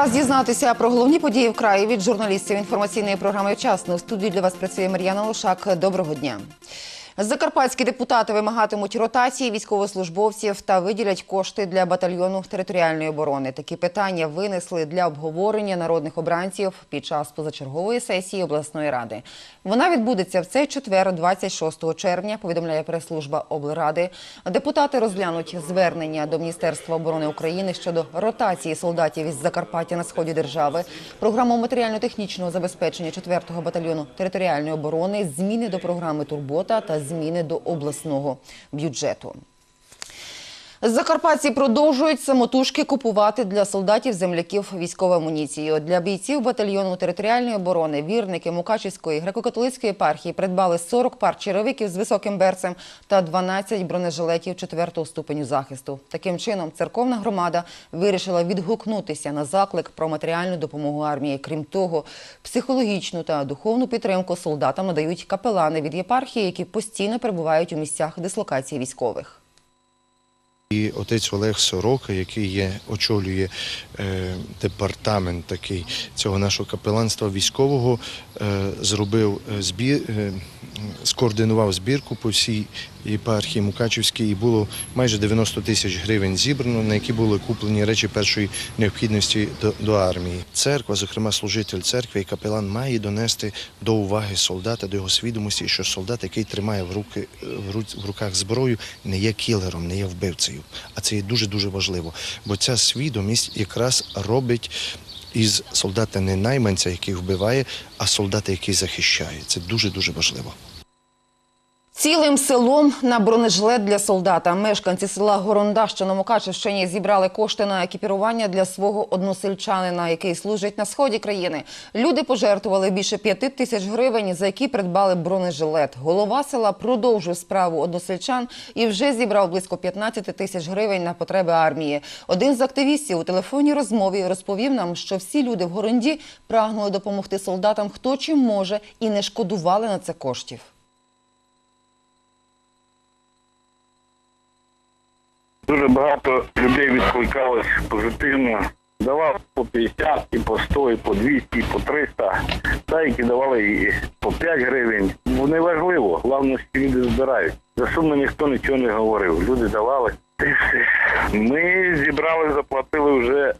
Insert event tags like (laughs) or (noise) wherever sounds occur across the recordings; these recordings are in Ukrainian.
Час дізнатися про головні події в краї від журналістів інформаційної програми «Вчасно». В студії для вас працює Мар'яна Лошак. Доброго дня. Закарпатські депутати вимагатимуть ротації військовослужбовців та виділять кошти для батальйону територіальної оборони. Такі питання винесли для обговорення народних обранців під час позачергової сесії обласної ради. Вона відбудеться в цей четвер, 26 червня. Повідомляє прес-служба облради. Депутати розглянуть звернення до Міністерства оборони України щодо ротації солдатів із Закарпаття на сході держави, програму матеріально-технічного забезпечення 4-го батальйону територіальної оборони, зміни до програми Турбота та зміни до обласного бюджету. Закарпатці продовжують самотужки купувати для солдатів земляків військову амуніцію. Для бійців батальйону територіальної оборони вірники Мукачівської греко-католицької єпархії придбали 40 пар черевиків з високим берцем та 12 бронежилетів 4-го ступеню захисту. Таким чином, церковна громада вирішила відгукнутися на заклик про матеріальну допомогу армії. Крім того, психологічну та духовну підтримку солдатам надають капелани від єпархії, які постійно перебувають у місцях дислокації військових. І отець Олег Сорока, який є, очолює е, департамент такий цього нашого капеланства військового, е, зробив е, збір, е, скоординував збірку по всій єпархії Мукачівській, і було майже 90 тисяч гривень зібрано, на які були куплені речі першої необхідності до, до армії. Церква, зокрема служитель церкви і капелан, має донести до уваги солдата, до його свідомості, що солдат, який тримає в руки в, руках зброю, не є кілером, не є вбивцею. А це є дуже дуже важливо, бо ця свідомість якраз робить. Із солдата не найманця, який вбиває, а солдата, який захищає. Це дуже дуже важливо. Цілим селом на бронежилет для солдата. Мешканці села Горонда, що на Мукачевщині, зібрали кошти на екіпірування для свого односельчанина, який служить на сході країни. Люди пожертвували більше п'яти тисяч гривень, за які придбали бронежилет. Голова села продовжив справу односельчан і вже зібрав близько 15 тисяч гривень на потреби армії. Один з активістів у телефонній розмові розповів нам, що всі люди в Горонді прагнули допомогти солдатам, хто чим може, і не шкодували на це коштів. Дуже багато людей відкликалось позитивно. Давав по 50, і по 100, і по 200, і по 300. Та які давали і по 5 гривень. Ну, не важливо, головне, що люди збирають. За суми ніхто нічого не говорив. Люди давали. Ми зібрали, заплатили вже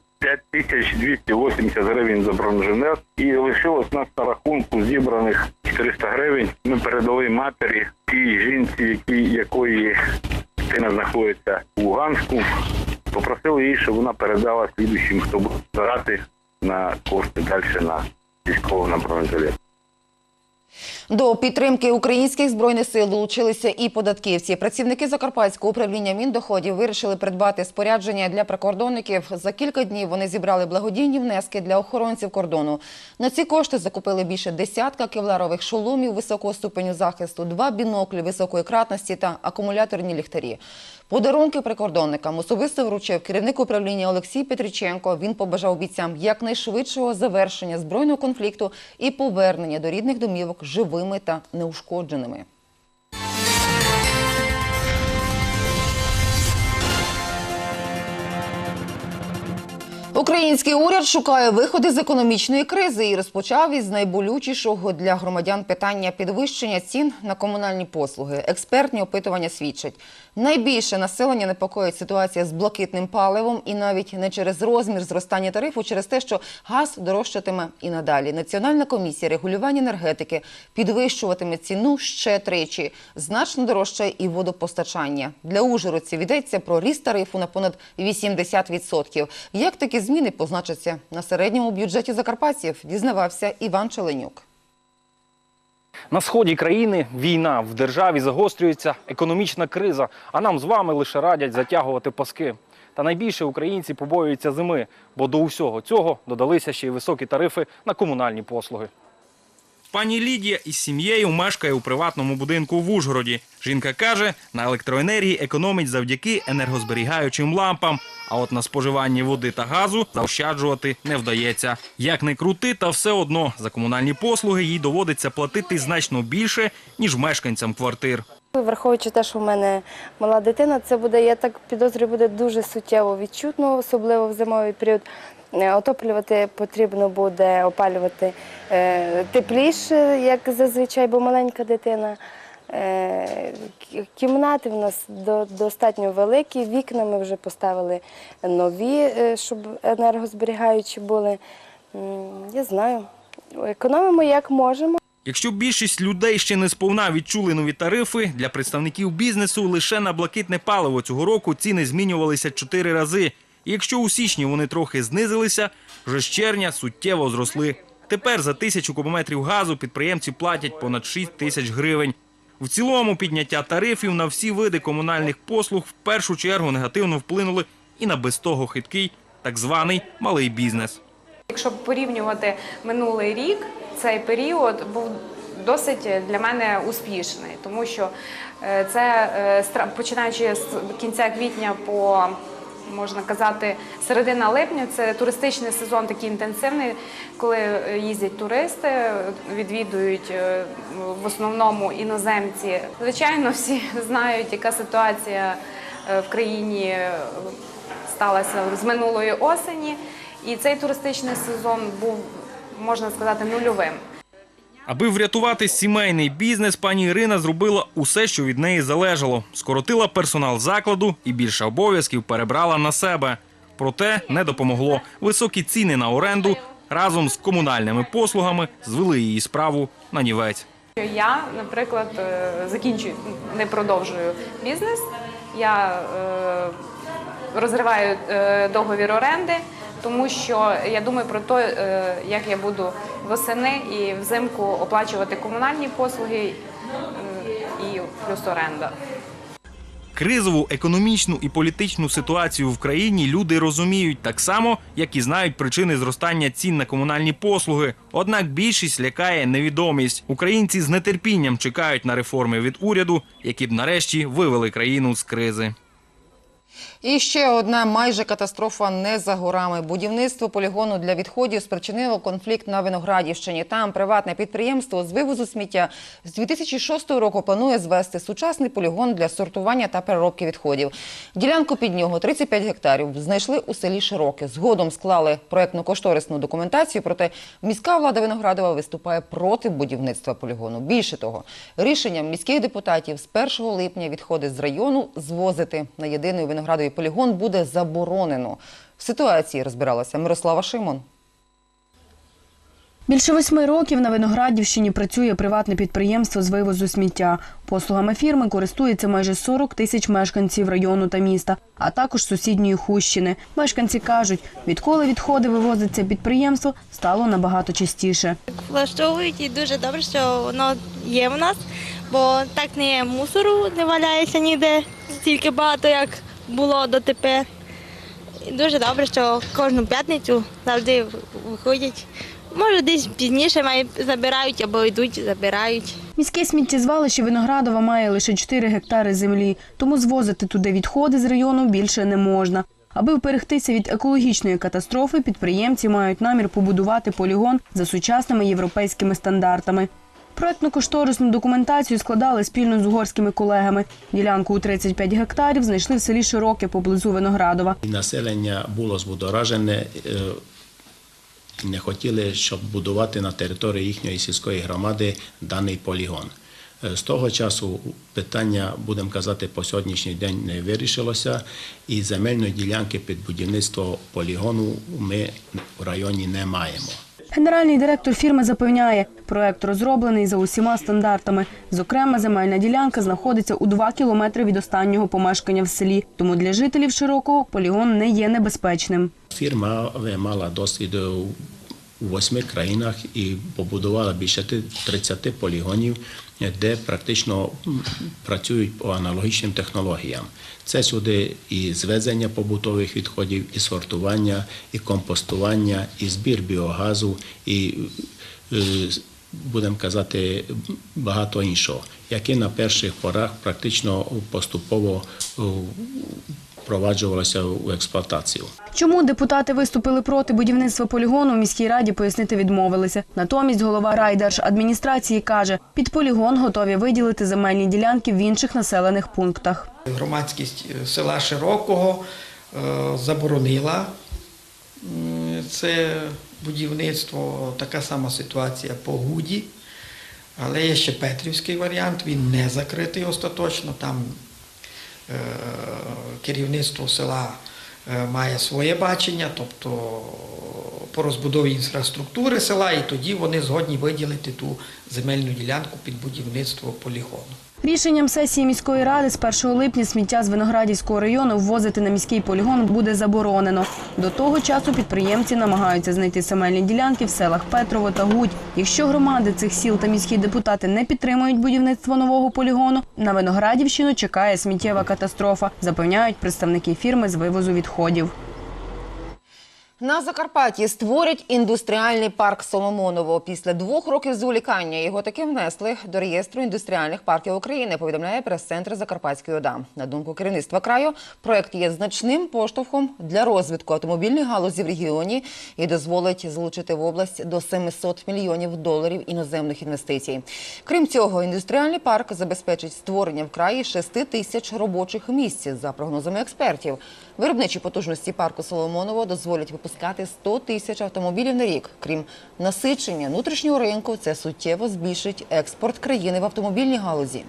5280 гривень за бронежилет. І лишилось нас на рахунку зібраних 400 гривень. Ми передали матері тій жінці, які, якої дитина знаходиться у Луганську. Попросили її, щоб вона передала слідуючим, хто буде збирати на кошти далі на військово на бронежилет. До підтримки українських збройних сил долучилися і податківці. Працівники Закарпатського управління міндоходів вирішили придбати спорядження для прикордонників. За кілька днів вони зібрали благодійні внески для охоронців кордону. На ці кошти закупили більше десятка кевларових шоломів високого ступеню захисту, два біноклі високої кратності та акумуляторні ліхтарі. Подарунки прикордонникам особисто вручив керівник управління Олексій Петриченко. Він побажав бійцям якнайшвидшого завершення збройного конфлікту і повернення до рідних домівок живими та неушкодженими. Український уряд шукає виходи з економічної кризи і розпочав із найболючішого для громадян питання підвищення цін на комунальні послуги. Експертні опитування свідчать. Найбільше населення непокоїть ситуація з блакитним паливом і навіть не через розмір зростання тарифу, через те, що газ дорожчатиме і надалі. Національна комісія регулювання енергетики підвищуватиме ціну ще тричі. Значно дорожчає і водопостачання. Для ужгородців йдеться про ріст тарифу на понад 80%. Як такі зміни позначаться на середньому бюджеті закарпатців, дізнавався Іван Челенюк. На сході країни війна в державі загострюється економічна криза, а нам з вами лише радять затягувати паски. Та найбільше українці побоюються зими, бо до усього цього додалися ще й високі тарифи на комунальні послуги. Пані Лідія із сім'єю мешкає у приватному будинку в Ужгороді. Жінка каже, на електроенергії економить завдяки енергозберігаючим лампам. А от на споживанні води та газу заощаджувати не вдається. Як не крути, та все одно за комунальні послуги їй доводиться платити значно більше ніж мешканцям квартир. Враховуючи те, що в мене мала дитина, це буде, я так підозрюю, буде дуже суттєво відчутно, особливо в зимовий період. Е, Отоплювати потрібно буде опалювати е, тепліше, як зазвичай, бо маленька дитина. Е, Кімнати в нас достатньо великі, вікна ми вже поставили нові, щоб енергозберігаючі були. Я знаю, економимо як можемо. Якщо більшість людей ще не сповна відчули нові тарифи, для представників бізнесу лише на блакитне паливо цього року ціни змінювалися чотири рази. І якщо у січні вони трохи знизилися, вже з червня суттєво зросли. Тепер за тисячу кубометрів газу підприємці платять понад 6 тисяч гривень. В цілому підняття тарифів на всі види комунальних послуг в першу чергу негативно вплинули і на без того хиткий так званий малий бізнес. Якщо порівнювати минулий рік, цей період був досить для мене успішний, тому що е, це е, починаючи з кінця квітня по можна казати, середина липня це туристичний сезон такий інтенсивний, коли е, їздять туристи, відвідують е, в основному іноземці. Звичайно, всі (laughs) знають, яка ситуація е, в країні е, сталася з минулої осені. І цей туристичний сезон був, можна сказати, нульовим. Аби врятувати сімейний бізнес, пані Ірина зробила усе, що від неї залежало. Скоротила персонал закладу і більше обов'язків перебрала на себе. Проте не допомогло. Високі ціни на оренду разом з комунальними послугами звели її справу на нівець. Я, наприклад, е, закінчую, не продовжую бізнес. Я е, розриваю е, договір оренди, тому що я думаю про те, е, як я буду восени і взимку оплачувати комунальні послуги е, і плюс оренда. Кризову економічну і політичну ситуацію в країні люди розуміють так само, як і знають причини зростання цін на комунальні послуги. Однак більшість лякає невідомість. Українці з нетерпінням чекають на реформи від уряду, які б нарешті вивели країну з кризи. І ще одна майже катастрофа не за горами. Будівництво полігону для відходів спричинило конфлікт на Виноградівщині. Там приватне підприємство з вивозу сміття з 2006 року планує звести сучасний полігон для сортування та переробки відходів. Ділянку під нього 35 гектарів знайшли у селі Широке. Згодом склали проектно-кошторисну документацію. Проте міська влада Виноградова виступає проти будівництва полігону. Більше того, рішенням міських депутатів з 1 липня відходи з району звозити на єдиний виноградовий полігон буде заборонено. В ситуації розбиралася Мирослава Шимон. Більше восьми років на Виноградівщині працює приватне підприємство з вивозу сміття. Послугами фірми користується майже 40 тисяч мешканців району та міста, а також сусідньої Хущини. Мешканці кажуть, відколи відходи вивозить це підприємство, стало набагато частіше. влаштовують і дуже добре, що воно є в нас, бо так не мусору не валяється ніде стільки багато, як було. І дуже добре, що кожну п'ятницю завжди виходять. Може, десь пізніше забирають або йдуть, забирають. Міське сміттєзвалище Виноградова має лише 4 гектари землі, тому звозити туди відходи з району більше не можна. Аби вберегтися від екологічної катастрофи, підприємці мають намір побудувати полігон за сучасними європейськими стандартами. Проектно-кошторисну документацію складали спільно з угорськими колегами. Ділянку у 35 гектарів знайшли в селі Широке поблизу Виноградова. Населення було збудоражене, е, не хотіли, щоб будувати на території їхньої сільської громади даний полігон. Е, З того часу питання, будемо казати, по сьогоднішній день не вирішилося, і земельної ділянки під будівництво полігону ми в районі не маємо. Генеральний директор фірми запевняє, проект розроблений за усіма стандартами. Зокрема, земельна ділянка знаходиться у 2 кілометри від останнього помешкання в селі. Тому для жителів широкого полігон не є небезпечним. Фірма мала досвід у восьми країнах і побудувала більше 30 полігонів, е, де практично працюють по аналогічним технологіям. Це сюди і звезення побутових відходів, і сортування, і компостування, і збір біогазу, і е, будемо казати, багато іншого, яке на перших порах практично поступово е, впроваджувалися в експлуатацію. Чому депутати виступили проти будівництва полігону, в міській раді пояснити відмовилися. Натомість голова райдержадміністрації каже, під полігон готові виділити земельні ділянки в інших населених пунктах. Громадськість е, села Широкого е, заборонила це будівництво. Така сама ситуація по Гуді. Але є ще Петрівський варіант, він не закритий остаточно. Там керівництво села е, має своє бачення, тобто по розбудові інфраструктури села, і тоді вони згодні виділити ту земельну ділянку під будівництво полігону. Рішенням сесії міської ради з 1 липня сміття з Виноградівського району ввозити на міський полігон буде заборонено. До того часу підприємці намагаються знайти земельні ділянки в селах Петрово та Гудь. Якщо громади цих сіл та міські депутати не підтримують будівництво нового полігону, на Виноградівщину чекає сміттєва катастрофа, запевняють представники фірми з вивозу відходів. На Закарпатті створять індустріальний парк Соломоново. Після двох років зволікання його таки внесли до реєстру індустріальних парків України. Повідомляє прес-центр Закарпатської ОДА. На думку керівництва краю, проект є значним поштовхом для розвитку автомобільної галузі в регіоні і дозволить залучити в область до 700 мільйонів доларів іноземних інвестицій. Крім цього, індустріальний парк забезпечить створення в краї 6 тисяч робочих місць за прогнозами експертів. Виробничі потужності парку Соломоново дозволять випускати 100 тисяч автомобілів на рік. Крім насичення внутрішнього ринку, це суттєво збільшить експорт країни в автомобільній галузі.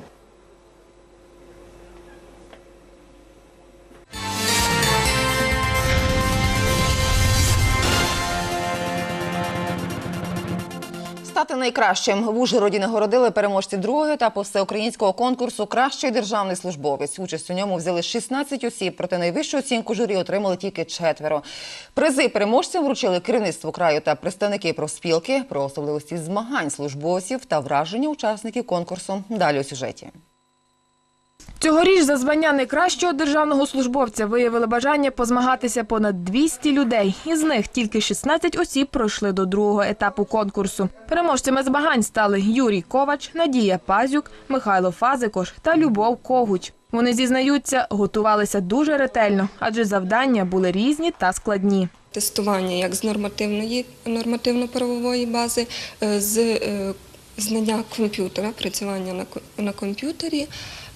Стати найкращим в Ужгороді нагородили переможці другого етапу всеукраїнського конкурсу Кращий державний службовець. Участь у ньому взяли 16 осіб, проте найвищу оцінку журі отримали тільки четверо. Призи переможцям вручили керівництво краю та представники профспілки про особливості змагань службовців та враження учасників конкурсу. Далі у сюжеті. Цьогоріч за звання найкращого державного службовця виявили бажання позмагатися понад 200 людей. Із них тільки 16 осіб пройшли до другого етапу конкурсу. Переможцями змагань стали Юрій Ковач, Надія Пазюк, Михайло Фазикош та Любов Когуч. Вони зізнаються, готувалися дуже ретельно, адже завдання були різні та складні. тестування як з нормативної нормативно-правової бази, е, з е, знання комп'ютера, працювання на, ко- комп'ютері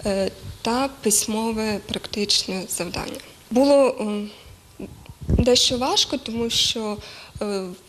е, та письмове практичне завдання. Було дещо важко, тому що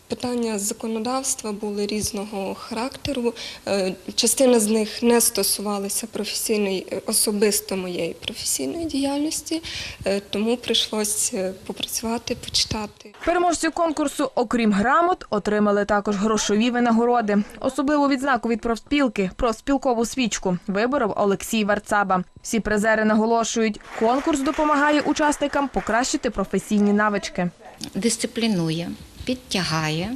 питання законодавства були різного характеру. Е, Частина з них не стосувалася професійної, е, особисто моєї професійної діяльності, е, тому прийшлося попрацювати, почитати. Переможці конкурсу, окрім грамот, отримали також грошові винагороди. Особливу відзнаку від профспілки профспілкову свічку виборов Олексій Варцаба. Всі призери наголошують, конкурс допомагає учасникам покращити професійні навички. дисциплінує, підтягає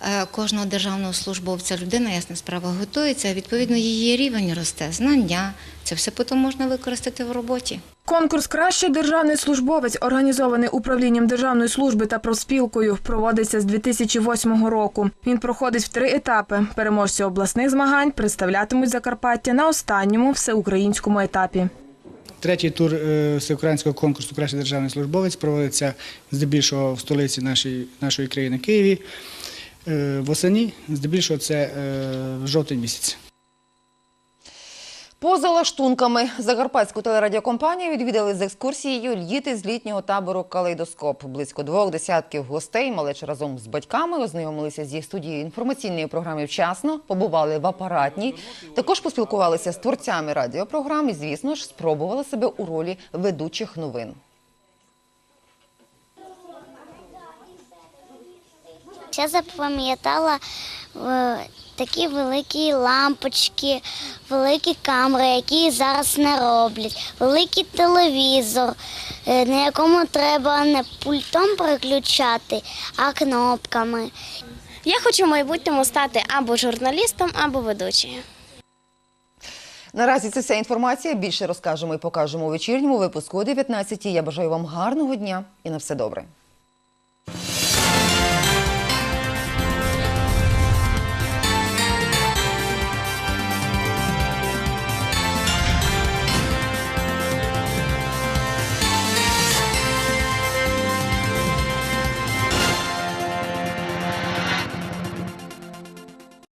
е, кожного державного службовця. Людина, ясна справа, готується, відповідно, її рівень росте, знання. Це все потім можна використати в роботі. Конкурс Кращий державний службовець, організований управлінням державної служби та профспілкою, проводиться з 2008 року. Він проходить в три етапи. Переможці обласних змагань представлятимуть Закарпаття на останньому всеукраїнському етапі. Третій тур е, всеукраїнського конкурсу Кращий державний службовець проводиться здебільшого в столиці нашої, нашої країни Києві. Е, Восені, здебільшого це е, в жовтень місяць. Поза лаштунками Закарпатську телерадіокомпанію відвідали з екскурсією діти з літнього табору Калейдоскоп. Близько двох десятків гостей малече разом з батьками ознайомилися з їх студією інформаційної програми вчасно, побували в апаратній. Також поспілкувалися з творцями радіопрограм і, звісно ж, спробували себе у ролі ведучих новин. Я запам'ятала е, такі великі лампочки, великі камери, які зараз не роблять, великий телевізор, е, на якому треба не пультом переключати, а кнопками. Я хочу в майбутньому стати або журналістом, або ведучою. Наразі це вся інформація. Більше розкажемо і покажемо у вечірньому випуску о 19 Я бажаю вам гарного дня і на все добре.